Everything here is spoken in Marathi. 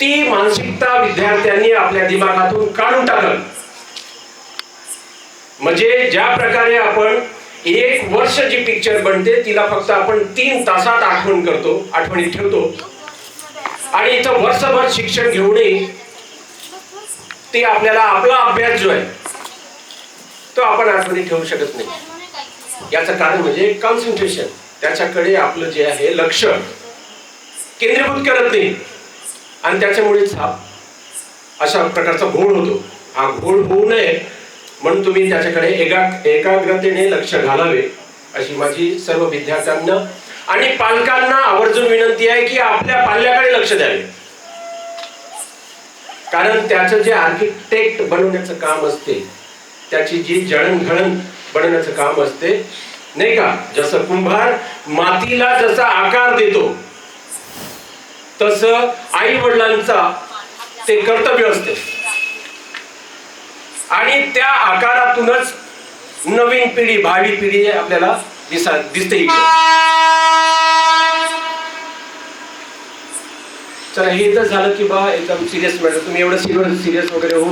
ती मानसिकता विद्यार्थ्यांनी आपल्या दिमागातून काढून टाकल. म्हणजे ज्या प्रकारे आपण एक वर्ष जी पिक्चर बनते तिला फक्त आपण तीन तासात आठवण करतो आठवणीत ठेवतो. आणि इथं वर्षभर शिक्षण घेऊनही ते आपल्याला आपला अभ्यास जो आहे तो आपण आठवणीत ठेवू शकत नाही. याचं कारण म्हणजे कॉन्सन्ट्रेशन त्याच्याकडे आपलं जे आहे लक्ष. केंद्रीभूत करत नाही. आणि त्याच्यामुळेच हा अशा प्रकारचा घोळ होतो. हा घोळ होऊ नये म्हणून तुम्ही त्याच्याकडे एका एकाग्रतेने लक्ष घालावे अशी माझी सर्व विद्यार्थ्यांना आणि पालकांना आवर्जून विनंती आहे की आपल्या पाल्याकडे लक्ष द्यावे. कारण त्याचं जे आर्किटेक्ट बनवण्याचं काम असते त्याची जी जळणघळण बनवण्याचं काम असते नाही का? जसं कुंभार मातीला जसा आकार देतो तसं आई वडिलांचा ते कर्तव्य असते. आणि त्या आकारातूनच नवीन पिढी भावी पिढी आपल्याला दिसा दिसते चला हे तर झालं की बा एकदम सिरियस मॅटर तुम्ही एवढं सिरियस सिरियस वगैरे होऊ